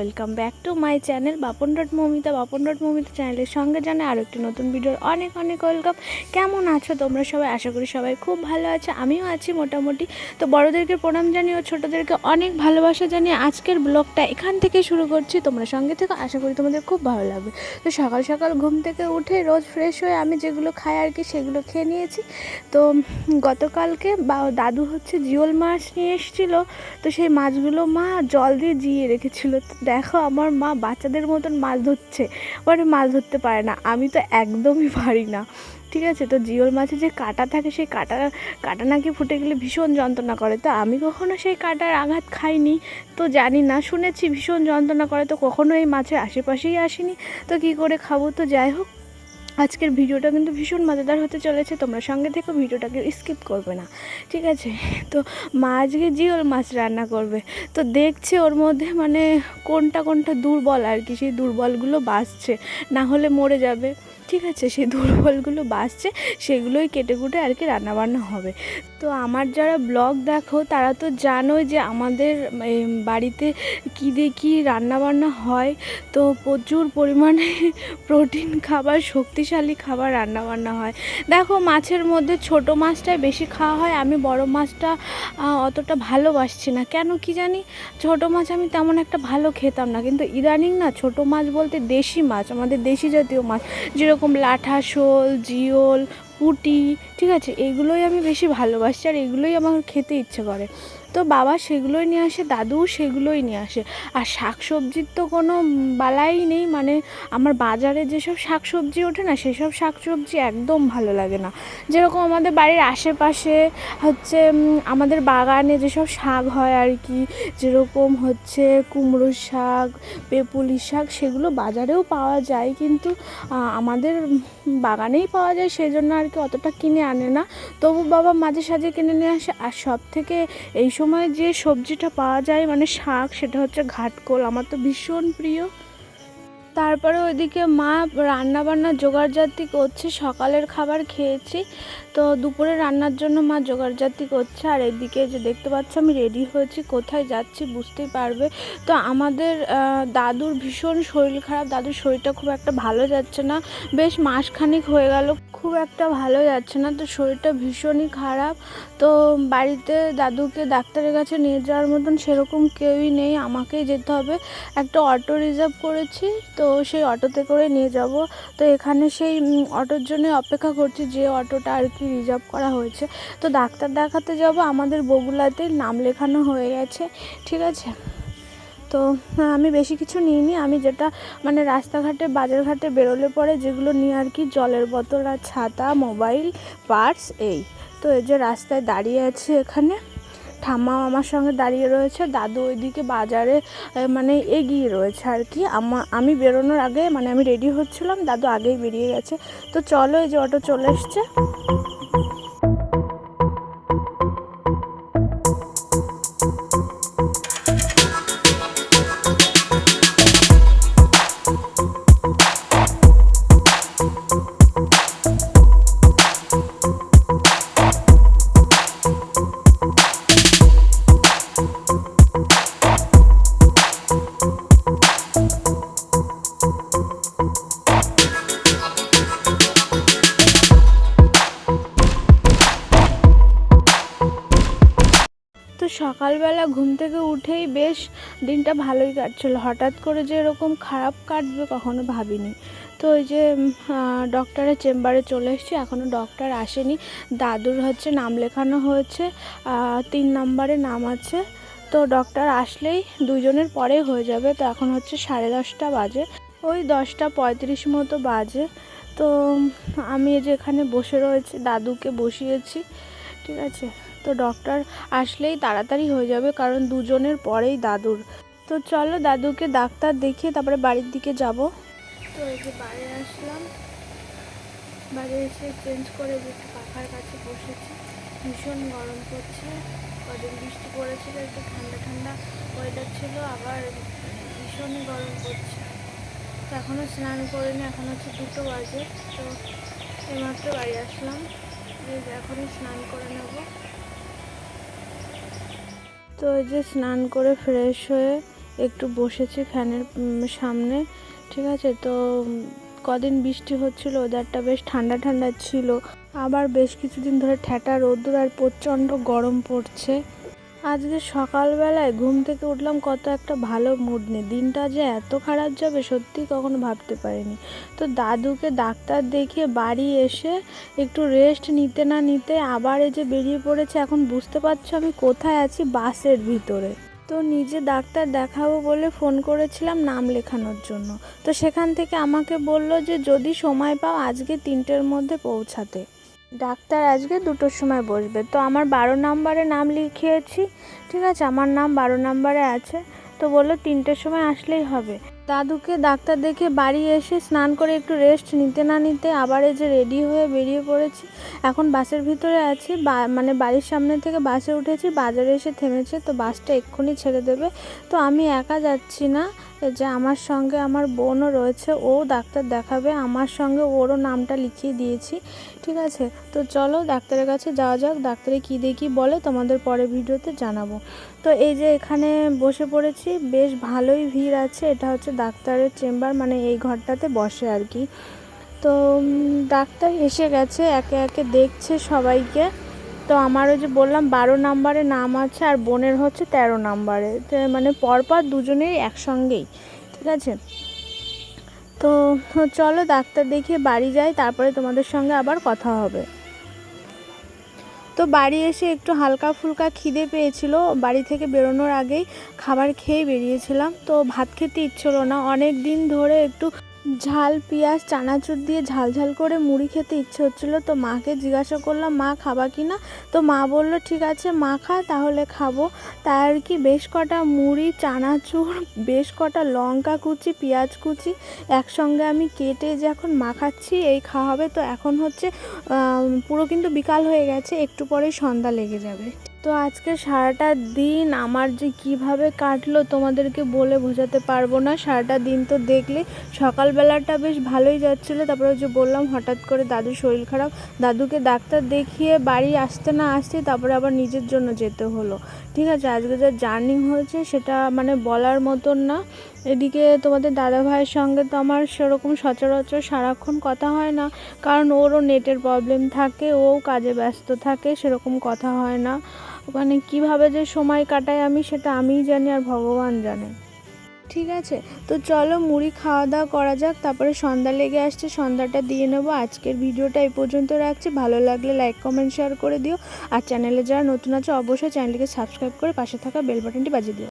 Welcome back to my channel Bapon dot Momita, Bapon dot Momita চ্যানেলের সঙ্গে জানে আরও একটি নতুন ভিডিওর অনেক অনেক ওয়েলকাম। কেমন আছো তোমরা সবাই? আশা করি সবাই খুব ভালো আছে, আমিও আছি মোটামুটি। তো বড়োদেরকে প্রণাম জানিয়ে ও ছোটোদেরকে অনেক ভালোবাসা জানিয়ে আজকের ব্লগটা এখান থেকে শুরু করছি। তোমরা সঙ্গে থেকে, আশা করি তোমাদের খুব ভালো লাগবে। তো সকাল সকাল ঘুম থেকে উঠে রোজ ফ্রেশ হয়ে আমি যেগুলো খাই আর কি সেগুলো খেয়ে নিয়েছি। তো গতকালকে বা দাদু হচ্ছে জিওল মাছ নিয়ে এসেছিল। তো সেই মাছগুলো মা জল দিয়ে জিয়ে রেখেছিল। দেখো আমার মা বাচ্চাদের মতন মাছ ধরছে। মানে মাছ ধরতে পারে না। আমি তো একদমই পারি না। ঠিক আছে? তো জিওল মাছে যে কাটা থাকে, সেই কাটা কাটা নাকি ফুটে গেলে ভীষণ যন্ত্রণা করে। তো আমি কখনো সেই কাটার আঘাত খাইনি। তো জানি না, শুনেছি ভীষণ যন্ত্রণা করে। তো কখনো এই মাছের আশেপাশেই আসিনি। তো কি করে খাব? তো যাই হোক আজকের ভিডিওটা কিন্তু ভীষণ মজাদার হতে চলেছে, তোমরা সঙ্গে থেকে ভিডিওটাকে স্কিপ করবে না, ঠিক আছে? তো মা আজকে জিওল মাছ রান্না করবে, তো দেখছে ওর মধ্যে মানে কোনটা কোনটা দুর্বল আর কি, সেই দুর্বলগুলো বাঁচছে, না হলে মরে যাবে। ঠিক আছে, সেই দুর্বলগুলো বাঁচছে, সেগুলোই কেটে কুটে আর কি রান্নাবান্না হবে। তো আমার যারা ব্লগ দেখো, তারা তো জানোই যে আমাদের বাড়িতে কী দিয়ে কী রান্নাবান্না হয়। তো প্রচুর পরিমাণে প্রোটিন খাবার, শক্তিশালী খাবার রান্নাবান্না হয়। দেখো, মাছের মধ্যে ছোট মাছটাই বেশি খাওয়া হয়, আমি বড় মাছটা অতটা ভালোবাসছি না। কেন কি জানি? ছোট মাছ আমি তেমন একটা ভালো খেতাম না। কিন্তু ইদানিং না, ছোট মাছ বলতে দেশি মাছ, আমাদের দেশি জাতীয় মাছ, যেরকম লাঠা শোল, জিওল, পুঁটি, ঠিক আছে, এগুলোই আমি বেশি ভালোবাসি আর এগুলোই আমার খেতে ইচ্ছে করে। তো বাবা সেগুলোই নিয়ে আসে, দাদুও সেগুলোই নিয়ে আসে। আর শাক সবজির তো কোনো বালাই নেই মানে আমার বাজারে যেসব শাক সবজি ওঠে না, সেসব শাক সবজি একদম ভালো লাগে না। যেরকম আমাদের বাড়ির আশেপাশে হচ্ছে আমাদের বাগানে যেসব শাক হয় আর কি, যেরকম হচ্ছে কুমড়ো শাক, পেপুলি শাক, সেগুলো বাজারেও পাওয়া যায়। কিন্তু আমাদের বাগানেই পাওয়া যায় সেই জন্য আর কি অতটা কিনে আনে না। তবু বাবা মাঝে সাঝে কিনে নিয়ে আসে। আর সব থেকে এই সময় যে সবজিটা পাওয়া যায় মানে শাক, সেটা হচ্ছে ঘাটকোল। আমার তো ভীষণ প্রিয়। তারপরে ওইদিকে মা রান্না বান্না জোগাড়জাতি করছে, সকালের খাবার খেয়েছি। তো দুপুরে রান্নার জন্য মা জোগাড়জাতি করছে। আর এদিকে যে দেখতে পাচ্ছ, আমি রেডি হয়েছি, কোথায় যাচ্ছি বুঝতেই পারবে। তো আমাদের দাদুর ভীষণ শরীর খারাপ। দাদুর শরীরটা খুব একটা ভালো যাচ্ছে না। বেশ মাসখানেক হয়ে গেল। খুব একটা ভালো যাচ্ছে না। তো শরীরটা ভীষণই খারাপ। তো বাড়িতে দাদুকে ডাক্তারের কাছে নিয়ে যাওয়ার মতন সেরকম কেউই নেই। আমাকেই যেতে হবে। একটা অটো রিজার্ভ করেছি। তো সেই অটোতে করে নিয়ে যাব। তো এখানে সেই অটোর জন্য অপেক্ষা করছি যে অটোটা আর কি রিজার্ভ করা হয়েছে। তো ডাক্তার দেখাতে যাব। আমাদের বগুলাতে নাম লেখানো হয়ে গেছে। ঠিক আছে? তো আমি বেশি কিছু নিইনি। আমি যেটা মানে রাস্তাঘাটে, বাজারঘাটে বেরোলে পরে যেগুলো নিয়ে আর কি, জলের বোতল আর ছাতা, মোবাইল, পার্স, এই। তো এই যে রাস্তায় দাঁড়িয়ে আছে এখানে, ঠাম্মাও আমার সঙ্গে দাঁড়িয়ে রয়েছে, দাদু ওইদিকে বাজারে মানে এগিয়ে রয়েছে আর কি। আমা, আমি বেরোনোর আগে মানে আমি রেডি হচ্ছিলাম, দাদু আগেই বেরিয়ে গেছে। তো চলো এই যে অটো চলে এসছে। সকালবেলা ঘুম থেকে উঠেই বেশ দিনটা ভালোই কাটছিল। হঠাৎ করে যে এরকম খারাপ কাটবে কখনো ভাবিনি। তো ওই যে ডক্টরের চেম্বারে চলে এসেছি এখনও ডক্টর আসেনি। দাদুর হচ্ছে নাম লেখানো হয়েছে তিন নম্বরে নাম আছে। তো ডক্টর আসলেই দুজনের পরে হয়ে যাবে, তো এখন হচ্ছে সাড়ে দশটা বাজে। ওই দশটা পঁয়ত্রিশ মতো বাজে। তো আমি যে এখানে বসে রয়েছি, দাদুকে বসিয়েছি, ঠিক আছে? তো ডক্টর আসলেই তাড়াতাড়ি হয়ে যাবে, কারণ দুজনের পরেই দাদুর। তো চলো দাদুকে ডাক্তার দেখিয়ে তারপরে বাড়ির দিকে যাব। তো এই যে বাড়ি আসলাম। বাড়ি এসে চেঞ্জ করে একটু পাখার কাছে বসেছি। ভীষণ গরম পড়ছে। কদিন বৃষ্টি পড়েছিল, একটু ঠান্ডা ঠান্ডা ওয়েদার ছিল, আবার ভীষণই গরম পড়ছে। তো এখনও স্নান করিনি, এখন হচ্ছে দুটো বাজে। তো এইমাত্র বাড়ি আসলাম। এখনই স্নান করে নেব। তো এই যে স্নান করে ফ্রেশ হয়ে একটু বসেছি ফ্যানের সামনে, ঠিক আছে? তো কদিন বৃষ্টি হচ্ছিল ওদারটা বেশ ঠান্ডা ঠান্ডা ছিল। আবার বেশ কিছুদিন ধরে ঠেটা রোদ্দুর আর প্রচণ্ড গরম পড়ছে। আজকে সকালবেলায় ঘুম থেকে উঠলাম, কত একটা ভালো মুড নেই দিনটা যে এত খারাপ যাবে সত্যি কখনো ভাবতে পারিনি। তো দাদুকে ডাক্তার দেখিয়ে বাড়ি এসে একটু রেস্ট নিতে না নিতে আবার এই যে বেরিয়ে পড়েছে, এখন বুঝতে পারছ আমি কোথায় আছি বাসের ভিতরে। তো নিজে ডাক্তার দেখাবো বলে ফোন করেছিলাম নাম লেখানোর জন্য। তো সেখান থেকে আমাকে বলল যে যদি সময় পাও আজকে তিনটের মধ্যে পৌঁছাতে। ডাক্তার আজকে দুটোর সময় বসবে। তো আমার বারো নাম্বারে নাম লিখিয়েছি, ঠিক আছে? আমার নাম বারো নাম্বারে আছে। তো বলল তিনটের সময় আসলেই হবে। দাদুকে ডাক্তার দেখে বাড়ি এসে স্নান করে একটু রেস্ট নিতে না নিতে আবার এই যে রেডি হয়ে বেরিয়ে পড়েছি। এখন বাসের ভিতরে আছি মানে বাড়ির সামনে থেকে বাসে উঠেছি, বাজারে এসে থেমেছে, তো বাসটা এক্ষুনি ছেড়ে দেবে। তো আমি একা যাচ্ছি না যে আমার সঙ্গে আমার বোনও রয়েছে, ও ডাক্তার দেখাবে, আমার সঙ্গে ওরও নামটা লিখিয়ে দিয়েছি, ঠিক আছে? তো চলো ডাক্তারের কাছে যাওয়া যাক, ডাক্তারে কী দেখি বলে তোমাদের পরে ভিডিওতে জানাব। তো এই যে এখানে বসে পড়েছি, বেশ ভালোই ভিড় আছে, এটা হচ্ছে ডাক্তারের চেম্বার মানে এই ঘরটাতে বসে আর কি। তো ডাক্তার এসে গেছে, একে একে দেখছে সবাইকে। তো আমার ওই যে বললাম বারো নাম্বারে নাম আছে আর বোনের হচ্ছে তেরো নাম্বারে। মানে পরপর দুজনেই একসঙ্গেই, ঠিক আছে? তো চলো ডাক্তার দেখিয়ে বাড়ি যাই, তারপরে তোমাদের সঙ্গে আবার কথা হবে। তো বাড়ি এসে একটু হালকা ফুলকা খিদে পেয়েছিল, বাড়ি থেকে বেরোনোর আগেই খাবার খেয়ে বেরিয়েছিলাম। তো ভাত খেতে ইচ্ছিল না অনেক দিন ধরে একটু ঝাল, পেঁয়াজ, চানাচুর দিয়ে ঝাল ঝাল করে মুড়ি খেতে ইচ্ছে হচ্ছিল। তো মাকে জিজ্ঞাসা করলাম, মা, খাবা কি না? তো মা বলল, ঠিক আছে, মা খা, তাহলে খাব। তাই আর কি, বেশ কটা মুড়ি, চানাচুর, বেশ কটা লঙ্কা কুচি, পেঁয়াজ কুচি একসঙ্গে আমি কেটে যে যখন মাখাচ্ছি, এই খাওয়া হবে। তো এখন হচ্ছে পুরো কিন্তু বিকাল হয়ে গেছে, একটু পরেই সন্ধ্যা লেগে যাবে। তো আজকে সারাটা দিন আমার যে কীভাবে কাটলো তোমাদেরকে বলে বোঝাতে পারব না। সারাটা দিন তো দেখলে সকালবেলাটা বেশ ভালোই যাচ্ছিল। তারপরে যে বললাম, হঠাৎ করে দাদুর শরীর খারাপ। দাদুকে ডাক্তার দেখিয়ে বাড়ি আসতে না আসতে তারপরে আবার নিজের জন্য যেতে হলো। ঠিক আছে, আজকে যা জার্নি হয়েছে সেটা মানে বলার মতন না। এদিকে তোমাদের দাদা ভাইয়ের সঙ্গে তো আমার সেরকম সচরাচর সারাক্ষণ কথা হয় না, কারণ ওরও নেটের প্রবলেম থাকে, ও কাজে ব্যস্ত থাকে, সেরকম কথা হয় না। মানে কীভাবে যে সময় কাটায় আমি সেটা আমিই জানি আর ভগবান জানে। ঠিক আছে? তো চলো মুড়ি খাওয়া দাওয়া করা যাক, তারপরে সন্ধ্যা লেগে আসছে, সন্ধ্যাটা দিয়ে নেব। আজকের ভিডিওটা এই পর্যন্ত রাখছি। ভালো লাগলে লাইক কমেন্ট শেয়ার করে দিও। আর চ্যানেলে যারা নতুন আছে, অবশ্যই চ্যানেলকে সাবস্ক্রাইব করে পাশে থাকা বেল বাটনটি বাজিয়ে দিও।